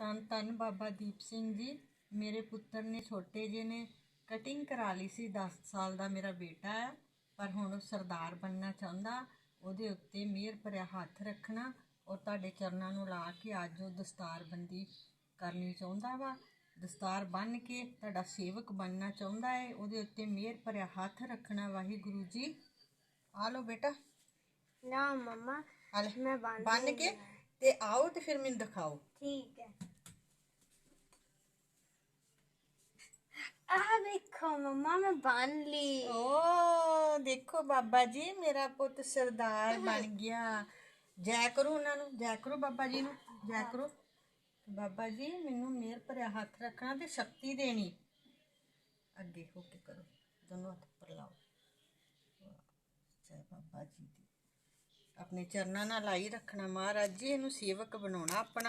ਧੰਨ ਧੰਨ ਬਾਬਾ ਦੀਪ ਸਿੰਘ ਜੀ। ਮੇਰੇ ਪੁੱਤਰ ਨੇ ਛੋਟੇ ਜਿਹੇ ਨੇ ਕਟਿੰਗ ਕਰਾ ਲਈ ਸੀ। 10 ਸਾਲ ਦਾ ਮੇਰਾ ਬੇਟਾ ਹੈ। ਪਰ ਹੁਣ ਉਹ ਸਰਦਾਰ ਬਣਨਾ ਚਾਹੁੰਦਾ। ਉਹਦੇ ਉੱਤੇ ਮਿਹਰ ਭਰਿਆ ਹੱਥ ਰੱਖਣਾ ਔਰ ਤੁਹਾਡੇ ਚਰਨਾਂ ਨੂੰ ਲਾ ਕੇ ਅੱਜ ਉਹ ਦਸਤਾਰਬੰਦੀ ਕਰਨੀ ਚਾਹੁੰਦਾ ਵਾ। ਦਸਤਾਰ ਬੰਨ ਕੇ ਤੁਹਾਡਾ ਸੇਵਕ ਬਣਨਾ ਚਾਹੁੰਦਾ ਹੈ। ਉਹਦੇ ਉੱਤੇ ਮਿਹਰ ਭਰਿਆ ਹੱਥ ਰੱਖਣਾ ਵਾਹਿਗੁਰੂ ਜੀ। ਆ ਲਓ ਬੇਟਾ। ਨਾ ਮਮਾ ਲੈ। ਮੈਂ ਬੰਨ ਕੇ। ਤੇ ਆਓ ਤੇ ਫਿਰ ਮੈਨੂੰ ਦਿਖਾਓ। ਠੀਕ ਹੈ। ਆ ਵੇਖੋ ਮਮਾ ਮੈਂ ਬੰਨ ਲਈ। ਓ ਦੇਖੋ ਬਾਬਾ ਜੀ ਮੇਰਾ ਪੁੱਤ ਸਰਦਾਰ ਬਣ ਗਿਆ। ਜੈ ਕਰੋ ਉਹਨਾਂ ਨੂੰ ਜੈ ਕਰੋ ਬਾਬਾ ਜੀ ਨੂੰ ਜੈ ਕਰੋ। ਬਾਬਾ ਜੀ ਮੈਨੂੰ ਮਿਹਰ ਭਰਿਆ ਹੱਥ ਰੱਖਣਾ ਤੇ ਸ਼ਕਤੀ ਦੇਣੀ। ਅੱਗੇ ਹੋ ਕੇ ਕਰੋ। ਦੋਨੋਂ ਹੱਥ ਉੱਪਰ ਲਾਓ। ਜੈ ਬਾਬਾ ਜੀ ਦੀ। ਆਪਣੇ ਚਰਨਾਂ ਨਾਲ ਲਾਈ ਰੱਖਣਾ ਮਹਾਰਾਜ ਜੀ ਇਹਨੂੰ ਸੇਵਕ ਬਣਾਉਣਾ ਆਪਣਾ।